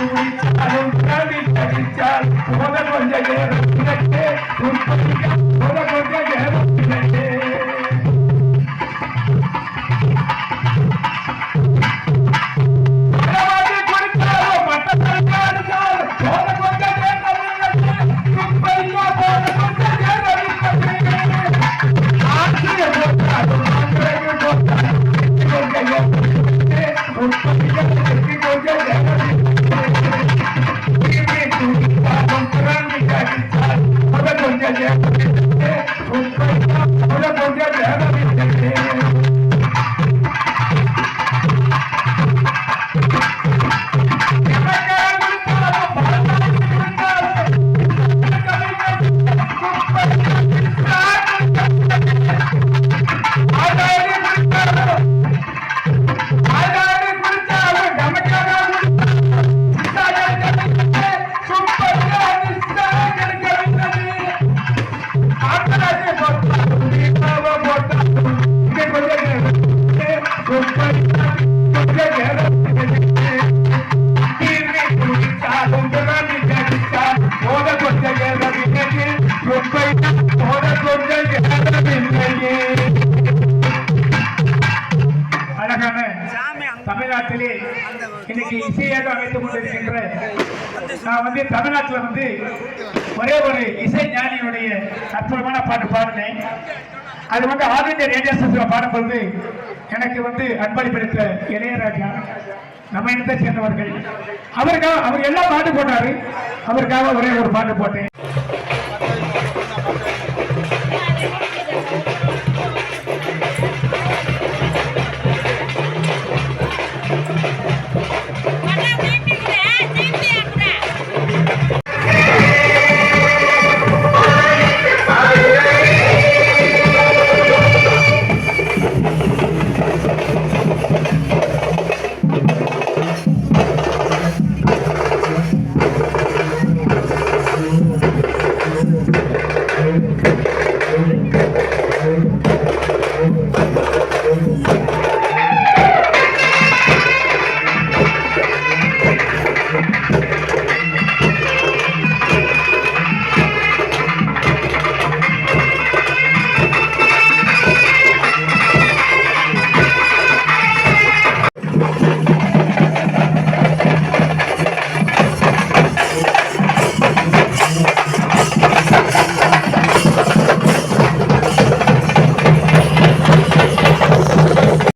குடிச்சாலும் கவி கடிச்சால் போத Thank you. தமிழ்நாட்டிலே இன்னைக்கு இசையாக அமைத்துக் கொண்டிருக்கின்ற நான் வந்து தமிழ்நாட்டில் வந்து ஒரே ஒரு இசை ஞானியுடைய அற்புதமான பாட்டு பாடினேன். அது வந்து ஆல் இந்தியா ரேடியோ ஸ்டேஷன்ல பாடும்போது எனக்கு வந்து அன்பளிப்பெடுத்த இளையராஜா நம்ம இனத்தை சேர்ந்தவர்கள். அவருக்காக அவர் எல்லாம் பாட்டு போட்டாரு. அவருக்காக ஒரே ஒரு பாட்டு போட்டேன்.